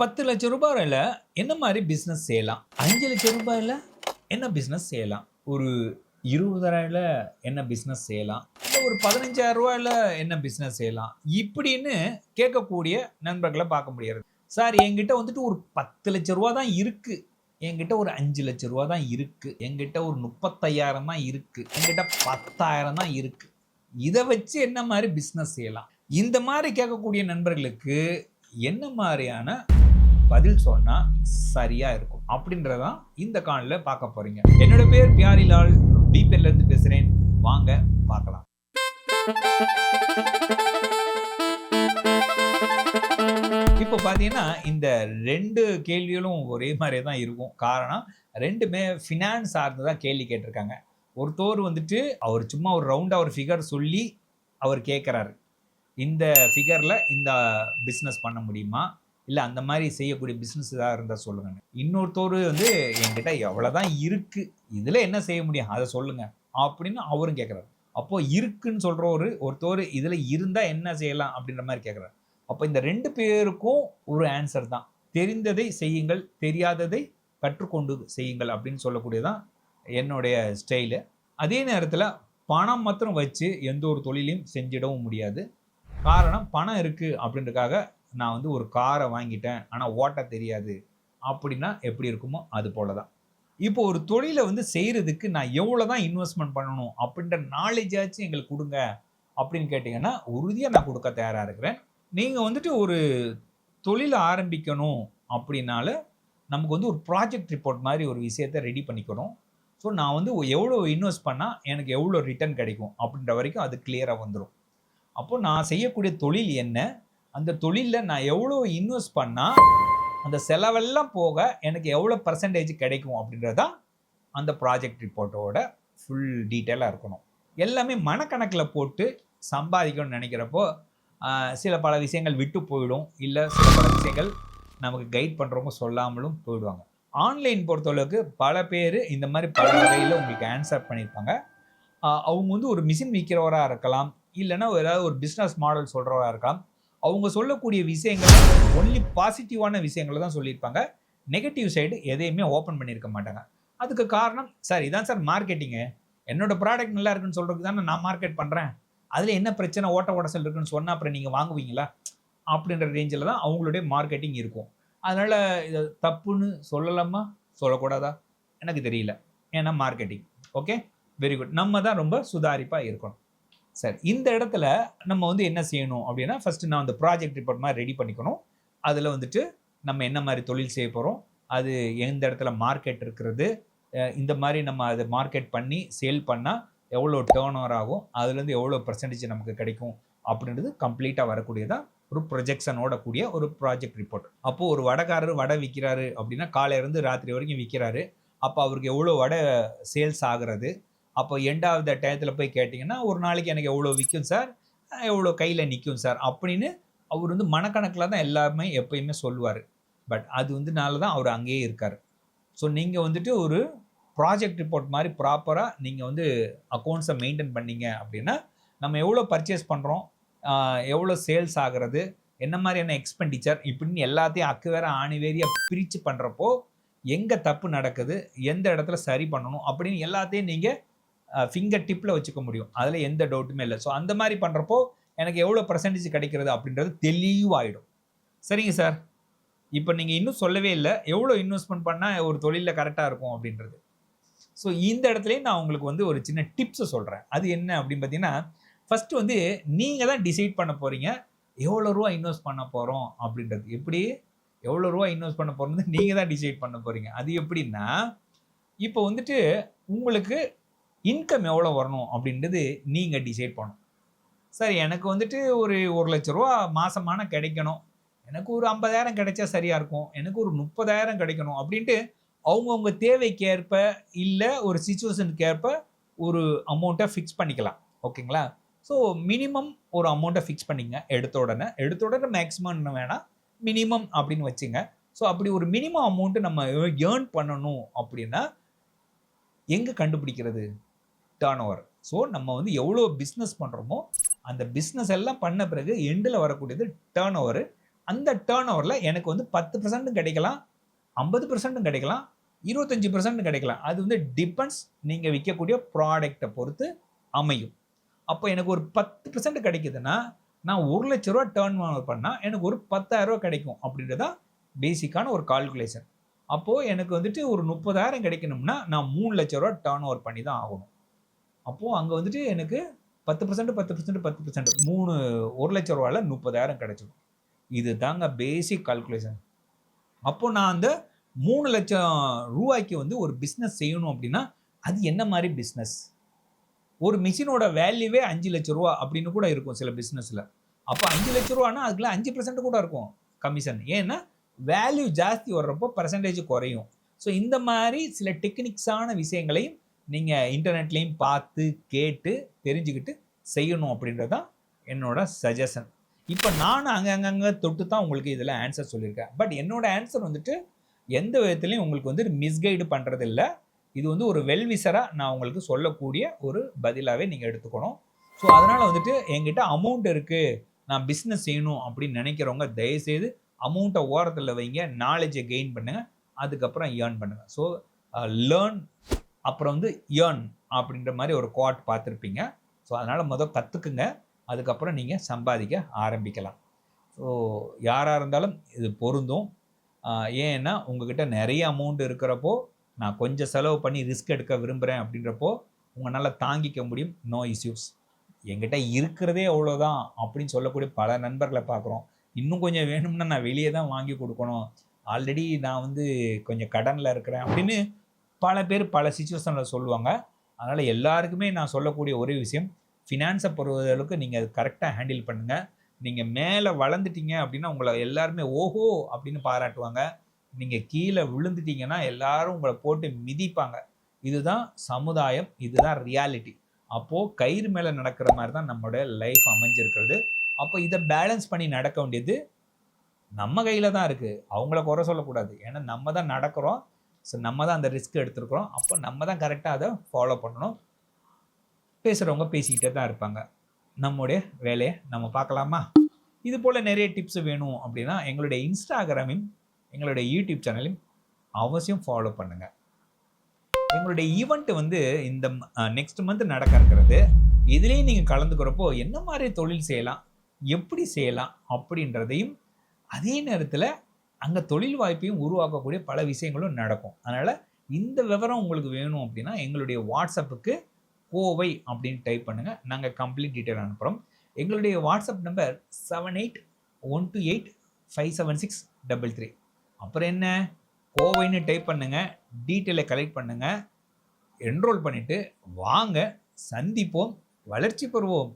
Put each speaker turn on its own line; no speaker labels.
பத்து லட்சம் ரூபாயில் என்ன மாதிரி பிஸ்னஸ் செய்யலாம்? அஞ்சு லட்சம் ரூபாயில் என்ன பிஸ்னஸ் செய்யலாம்? ஒரு இருபதாயிரம்ல என்ன பிஸ்னஸ் செய்யலாம்? இல்லை ஒரு பதினஞ்சாயிரம் ரூபாயில் என்ன பிஸ்னஸ் செய்யலாம்? இப்படின்னு கேட்கக்கூடிய நண்பர்களை பார்க்க முடியாது சார் என்கிட்ட வந்துட்டு ஒரு பத்து லட்ச ரூபா தான் இருக்குது என்கிட்ட ஒரு அஞ்சு லட்ச ரூபா தான் இருக்குது என்கிட்ட ஒரு முப்பத்தையாயிரம் தான் இருக்குது என்கிட்ட பத்தாயிரம் தான் இருக்குது இதை வச்சு என்ன மாதிரி பிஸ்னஸ் செய்யலாம்? இந்த மாதிரி கேட்கக்கூடிய நண்பர்களுக்கு என்ன மாதிரியான பதில் சொன்னால் சரியாக இருக்கும். அப்படின்றதான் இந்த காணல பார்க்க போகிறீங்க என்னோட பேர் பியாரிலால். பிபேர்ல பேசுகிறேன் வாங்க பார்க்கலாம். இப்போ பார்த்தீங்கன்னா இந்த ரெண்டு கேள்விகளும் ஒரே மாதிரியே தான் இருக்கும். காரணம் ரெண்டுமே ஃபினான்ஸ் சார்ந்து தான் கேள்வி கேட்டிருக்காங்க. ஒருத்தோர் வந்துட்டு அவர் சும்மா ஒரு ரவுண்டாக ஒரு ஃபிகர் சொல்லி அவர் கேட்குறாரு இந்த ஃபிகரில் இந்த பிஸ்னஸ் பண்ண முடியுமா? இல்லை அந்த மாதிரி செய்யக்கூடிய பிஸ்னஸ் ஏதாவது இருந்தால் சொல்லுங்க இன்னொருத்தவர் வந்து என்கிட்ட எவ்வளோதான் இருக்குது இதில் என்ன செய்ய முடியும்? அதை சொல்லுங்கள் அப்படின்னு அவரும் கேட்குறாரு அப்போது இருக்குன்னு சொல்கிற ஒரு ஒருத்தர் இதில் இருந்தால் என்ன செய்யலாம் அப்படின்ற மாதிரி கேட்குறாரு அப்போ இந்த ரெண்டு பேருக்கும் ஒரு ஆன்சர் தான். தெரிந்ததை செய்யுங்கள் தெரியாததை கற்றுக்கொண்டு செய்யுங்கள் அப்படின்னு சொல்லக்கூடியதான் என்னுடைய ஸ்டைலு அதே நேரத்தில் பணம் மாத்திரம் வச்சு எந்த ஒரு தொழிலையும் செஞ்சிடவும் முடியாது. காரணம் பணம் இருக்குது அப்படின்றதுக்காக நான் வந்து ஒரு காரை வாங்கிட்டேன் ஆனால் ஓட்ட தெரியாது. அப்படின்னா எப்படி இருக்குமோ அது போல தான் இப்போ ஒரு தொழிலை வந்து செய்கிறதுக்கு நான் எவ்வளோ தான் இன்வெஸ்ட்மெண்ட் பண்ணணும் அப்படின்ற நாலேஜாச்சும் எங்களுக்கு கொடுங்க அப்படின்னு கேட்டிங்கன்னா உறுதியாக நான் கொடுக்க தயாராக இருக்கிறேன். நீங்கள் வந்துட்டு ஒரு தொழிலை ஆரம்பிக்கணும் அப்படின்னால நமக்கு வந்து ஒரு ப்ராஜெக்ட் ரிப்போர்ட் மாதிரி ஒரு விஷயத்தை ரெடி பண்ணிக்கணும். ஸோ நான் வந்து எவ்வளோ இன்வெஸ்ட் பண்ணால் எனக்கு எவ்வளோ ரிட்டர்ன் கிடைக்கும் அப்படின்ற வரைக்கும் அது கிளியராக வந்துடும் அப்போது நான் செய்யக்கூடிய தொழில் என்ன? அந்த தொழிலில் நான் எவ்வளோ இன்வெஸ்ட் பண்ணால் அந்த செலவெல்லாம் போக எனக்கு எவ்வளோ பர்சன்டேஜ் கிடைக்கும் அப்படின்றது தான் அந்த ப்ராஜெக்ட் ரிப்போர்ட்டோட ஃபுல் டீட்டெயிலாக இருக்கணும். எல்லாமே மனக்கணக்கில் போட்டு சம்பாதிக்கணும்னு நினைக்கிறப்போ சில பல விஷயங்கள் விட்டு போயிடும். இல்லை சில பல விஷயங்கள் நமக்கு கைட் பண்ணுறவங்க சொல்லாமலும் போயிடுவாங்க. ஆன்லைன் பொறுத்தளவுக்கு பல பேர் இந்த மாதிரி பல வகையில் உங்களுக்கு ஆன்சர் பண்ணியிருப்பாங்க அவங்க வந்து ஒரு மிஷின் விற்கிறவராக இருக்கலாம். இல்லைன்னா ஏதாவது ஒரு பிஸ்னஸ் மாடல் சொல்கிறவராக இருக்கலாம். அவங்க சொல்லக்கூடிய விஷயங்கள் ஒன்லி பாசிட்டிவான விஷயங்களை தான் சொல்லியிருப்பாங்க. நெகட்டிவ் சைடு எதையுமே ஓப்பன் பண்ணியிருக்க மாட்டாங்க. அதுக்கு காரணம் சார் இதான் சார் மார்க்கெட்டிங்கு என்னோட ப்ராடக்ட் நல்லா இருக்குன்னு சொல்கிறதுக்கு தானே நான் மார்க்கெட் பண்ணுறேன் அதில் என்ன பிரச்சனை ஓட்ட உடசல் இருக்குன்னு சொன்னால் அப்புறம் நீங்கள் வாங்குவீங்களா? அப்படின்ற ரேஞ்சில் தான் அவங்களுடைய மார்க்கெட்டிங் இருக்கும். அதனால் இதை தப்புன்னு சொல்லலாமா? சொல்லக்கூடாதா? எனக்கு தெரியல. ஏன்னா மார்க்கெட்டிங் ஓகே வெரி குட் நம்ம தான் ரொம்ப சுதாரிப்பாக இருக்கணும். சரி இந்த இடத்துல நம்ம வந்து என்ன செய்யணும் அப்படின்னா ஃபஸ்ட்டு நான் அந்த ப்ராஜெக்ட் ரிப்போர்ட் மாதிரி ரெடி பண்ணிக்கணும். அதில் வந்துட்டு நம்ம என்ன மாதிரி தொழில் செய்ய போகிறோம் அது எந்த இடத்துல மார்க்கெட் இருக்கிறது இந்த மாதிரி நம்ம அதை மார்க்கெட் பண்ணி சேல் பண்ணால் எவ்வளோ டேர்ன் ஓவர் ஆகும் அதுலேருந்து எவ்வளோ பர்சன்டேஜ் நமக்கு கிடைக்கும் அப்படின்றது கம்ப்ளீட்டாக வரக்கூடியதான் ஒரு ப்ரொஜெக்ஷனோட கூடிய ஒரு ப்ராஜெக்ட் ரிப்போர்ட் அப்போது ஒரு வடைக்காரர் வடை விற்கிறாரு அப்படின்னா காலையிலேருந்து ராத்திரி வரைக்கும் விற்கிறாரு அப்போ அவருக்கு எவ்வளோ வடை சேல்ஸ் ஆகிறது அப்போ எண்ட் ஆஃப் த டயத்தில் போய் கேட்டிங்கன்னா ஒரு நாளைக்கு எனக்கு எவ்வளோ விற்கும் சார்? எவ்வளோ கையில் நிற்கும் சார்? அப்படின்னு அவர் வந்து மனக்கணக்கில் தான் எல்லாருமே எப்பயுமே சொல்லுவார். பட் அது வந்துனால தான் அவர் அங்கேயே இருக்கார். ஸோ நீங்கள் வந்துட்டு ஒரு ப்ராஜெக்ட் ரிப்போர்ட் மாதிரி ப்ராப்பராக நீங்கள் வந்து அக்கௌண்ட்ஸை மெயின்டைன் பண்ணீங்க அப்படின்னா நம்ம எவ்வளோ பர்ச்சேஸ் பண்ணுறோம் எவ்வளோ சேல்ஸ் ஆகிறது? என்ன மாதிரியான எக்ஸ்பெண்டிச்சர்? இப்படின்னு எல்லாத்தையும் அக்கு வேற ஆணி வேறியாக பிரித்து பண்ணுறப்போ எங்கே தப்பு நடக்குது? எந்த இடத்துல சரி பண்ணணும்? அப்படின்னு எல்லாத்தையும் நீங்கள் ஃபிங்கர் டிப்பில் வச்சுக்க முடியும். அதில் எந்த டவுட்டுமே இல்லை. ஸோ அந்த மாதிரி பண்ணுறப்போ எனக்கு எவ்வளோ பர்சன்டேஜ் கிடைக்கிறது அப்படின்றது தெளிவாயிடும். சரிங்க சார் இப்போ நீங்கள் இன்னும் சொல்லவே இல்லை. எவ்வளோ இன்வெஸ்ட்மெண்ட் பண்ணால் ஒரு தொழிலில் கரெக்டாக இருக்கும் அப்படின்றது. ஸோ இந்த இடத்துலையும் நான் உங்களுக்கு வந்து ஒரு சின்ன டிப்ஸை சொல்கிறேன் அது என்ன அப்படின்னு பார்த்தீங்கன்னா ஃபஸ்ட்டு வந்து நீங்கள் தான் டிசைட் பண்ண போகிறீங்க எவ்வளோ ரூபா இன்வெஸ்ட் பண்ண போகிறோம் அப்படின்றது. எப்படி? எவ்வளோ ரூபா இன்வெஸ்ட் பண்ண போகிறது நீங்கள் தான் டிசைட் பண்ண போகிறீங்க அது எப்படின்னா இப்போ வந்துட்டு உங்களுக்கு இன்கம் எவ்வளோ வரணும் அப்படின்றது நீங்கள் டிசைட் பண்ணணும். சார் எனக்கு வந்துட்டு ஒரு ஒரு லட்ச ரூபா மாதமான கிடைக்கணும். எனக்கு ஒரு ஐம்பதாயிரம் கிடைச்சா சரியாக இருக்கும். எனக்கு ஒரு முப்பதாயிரம் கிடைக்கணும் அப்படின்ட்டு அவங்கவுங்க தேவைக்கேற்ப இல்லை ஒரு சுச்சுவேஷனுக்கு ஏற்ப ஒரு அமௌண்ட்டை ஃபிக்ஸ் பண்ணிக்கலாம். ஓகேங்களா? ஸோ மினிமம் ஒரு அமௌண்ட்டை ஃபிக்ஸ் பண்ணிங்க எடுத்த உடனே. எடுத்த உடனே மேக்ஸிமம் வேணாம் மினிமம் அப்படின்னு வச்சுங்க. ஸோ அப்படி ஒரு மினிமம் அமௌண்ட்டு நம்ம ஏர்ன் பண்ணணும் அப்படின்னா எங்கே கண்டுபிடிக்கிறது? டேர்ன் ஓவர் ஸோ நம்ம வந்து எவ்வளோ பிஸ்னஸ் பண்ணுறோமோ அந்த பிஸ்னஸ் எல்லாம் பண்ண பிறகு எண்டில் வரக்கூடியது டேர்ன் ஓவர் அந்த டேர்ன் ஓவரில் எனக்கு வந்து பத்து பர்சன்ட்டும் கிடைக்கலாம் ஐம்பது பர்சன்ட்டும் கிடைக்கலாம் இருபத்தஞ்சி பர்சன்ட் கிடைக்கலாம். அது வந்து டிபெண்ட்ஸ் நீங்கள் விற்கக்கூடிய ப்ராடக்டை பொறுத்து அமையும். அப்போ எனக்கு ஒரு பத்து பர்சன்ட் கிடைக்குதுன்னா நான் ஒரு லட்ச ரூபா டேர்ன் ஓவர் பண்ணால் எனக்கு ஒரு பத்தாயிரம் ரூபா கிடைக்கும் அப்படின்றதான் பேசிக்கான ஒரு கால்குலேஷன் அப்போது எனக்கு வந்துட்டு ஒரு முப்பதாயிரம் கிடைக்கணும்னா நான் மூணு லட்ச ரூபா டேர்ன் ஓவர் பண்ணி தான் ஆகணும். அப்போது அங்கே வந்துட்டு எனக்கு பத்து பர்சன்ட் பத்து பர்சன்ட் பத்து பர்சன்ட் மூணு ஒரு லட்ச ரூபாயில் முப்பதாயிரம் கிடச்சிடும் இது தாங்க பேசிக் கால்குலேஷன் அப்போ நான் அந்த மூணு லட்சம் ரூபாய்க்கு வந்து ஒரு பிஸ்னஸ் செய்யணும் அப்படின்னா அது என்ன மாதிரி பிஸ்னஸ் ஒரு மிஷினோட வேல்யூவே அஞ்சு லட்ச ரூபா அப்படின்னு கூட இருக்கும் சில பிஸ்னஸில் அப்போ அஞ்சு லட்ச ரூபானா அதுக்குள்ள அஞ்சு பர்சன்ட் கூட இருக்கும் கமிஷன் ஏன்னா வேல்யூ ஜாஸ்தி வர்றப்போ பர்சன்டேஜ் குறையும். ஸோ இந்த மாதிரி சில டெக்னிக்ஸான விஷயங்களையும் நீங்கள் இன்டர்நெட்லேயும் பார்த்து கேட்டு தெரிஞ்சுக்கிட்டு செய்யணும் அப்படின்றது தான் என்னோட சஜஷன் இப்போ நான் அங்கங்கங்கே தொட்டு தான் உங்களுக்கு இதில் ஆன்சர் சொல்லியிருக்கேன். பட் என்னோட ஆன்சர் வந்துட்டு எந்த விதத்துலையும் உங்களுக்கு வந்து மிஸ்கைடு பண்ணுறதில்ல இது வந்து ஒரு வெல்விசராக நான் உங்களுக்கு சொல்லக்கூடிய ஒரு பதிலாகவே நீங்கள் எடுத்துக்கணும். ஸோ அதனால் வந்துட்டு என்கிட்ட அமௌண்ட் இருக்குது நான் பிஸ்னஸ் செய்யணும் அப்படின்னு நினைக்கிறவங்க தயவுசெய்து அமௌண்ட்டை ஓரத்தில் வைங்க. நாலேஜை கெயின் பண்ணுங்கள் அதுக்கப்புறம் ஏர்ன் பண்ணுங்கள் ஸோ லேர்ன் அப்புறம் வந்து ஏர்ன் அப்படின்ற மாதிரி ஒரு குவாட் பார்த்துருப்பீங்க. ஸோ அதனால் முதல் கற்றுக்குங்க அதுக்கப்புறம் நீங்கள் சம்பாதிக்க ஆரம்பிக்கலாம். ஸோ யாராக இருந்தாலும் இது பொருந்தும். ஏன்னா உங்ககிட்ட நிறைய அமௌண்ட் இருக்கிறப்போ நான் கொஞ்சம் செலவு பண்ணி ரிஸ்க் எடுக்க விரும்புகிறேன் அப்படின்றப்போ உங்களால் தாங்கிக்க முடியும். நோ இஷ்யூஸ் எங்கிட்ட இருக்கிறதே அவ்வளோதான் அப்படின்னு சொல்லக்கூடிய பல நண்பர்களை பார்க்குறோம். இன்னும் கொஞ்சம் வேணும்னா நான் வெளியே தான் வாங்கி கொடுக்கணும். ஆல்ரெடி நான் வந்து கொஞ்சம் கடனில் இருக்கிறேன் அப்படின்னு பல பேர் பல சுச்சுவேஷனில் சொல்லுவாங்க. அதனால் எல்லாருக்குமே நான் சொல்லக்கூடிய ஒரே விஷயம் ஃபினான்ஸை பொறுத்தளவுக்கு நீங்கள் அது கரெக்டாக ஹேண்டில் பண்ணுங்கள் நீங்கள் மேலே வளர்ந்துட்டீங்க அப்படின்னா உங்களை எல்லாருமே ஓஹோ அப்படின்னு பாராட்டுவாங்க. நீங்கள் கீழே விழுந்துட்டீங்கன்னா எல்லாரும் உங்களை போட்டு மிதிப்பாங்க. இதுதான் சமுதாயம் இதுதான் ரியாலிட்டி அப்போது கயிறு மேலே நடக்கிற மாதிரி தான் நம்மளோட லைஃப் அமைஞ்சிருக்கிறது. அப்போ இதை பேலன்ஸ் பண்ணி நடக்க வேண்டியது நம்ம கையில் தான் இருக்குது அவங்கள குறை சொல்லக்கூடாது. ஏன்னா நம்ம தான் நடக்கிறோம். ஸோ நம்ம தான் அந்த ரிஸ்க் எடுத்திருக்கிறோம். அப்போ நம்ம தான் கரெக்டாக அதை ஃபாலோ பண்ணணும். பேசுகிறவங்க பேசிக்கிட்டே தான் இருப்பாங்க. நம்முடைய வேலையை நம்ம பார்க்கலாமா? இது போல் நிறைய டிப்ஸ் வேணும் அப்படின்னா எங்களுடைய இன்ஸ்டாகிராமையும் எங்களுடைய யூடியூப் சேனலையும் அவசியம் ஃபாலோ பண்ணுங்கள் எங்களுடைய ஈவெண்ட் வந்து இந்த நெக்ஸ்ட் மந்த் நடக்க இருக்கிறது. இதுலேயும் நீங்கள் கலந்துக்கிறப்போ என்ன மாதிரி தொழில் செய்யலாம்? எப்படி செய்யலாம்? அப்படின்றதையும் அதே நேரத்தில் அங்கே தொழில் வாய்ப்பையும் உருவாக்கக்கூடிய பல விஷயங்களும் நடக்கும். அதனால் இந்த விவரம் உங்களுக்கு வேணும் அப்படின்னா எங்களுடைய வாட்ஸ்அப்புக்கு கோவை அப்படின்னு டைப் பண்ணுங்கள் நாங்கள் கம்ப்ளீட் டீட்டெயில் அனுப்புகிறோம் எங்களுடைய WhatsApp number seven eight one two eight five seven six double three அப்புறம் என்ன? கோவைன்னு டைப் பண்ணுங்கள் டீட்டெயிலை கலெக்ட் பண்ணுங்கள் என்ரோல் பண்ணிவிட்டு வாங்க. சந்திப்போம். வளர்ச்சி பெறுவோம்.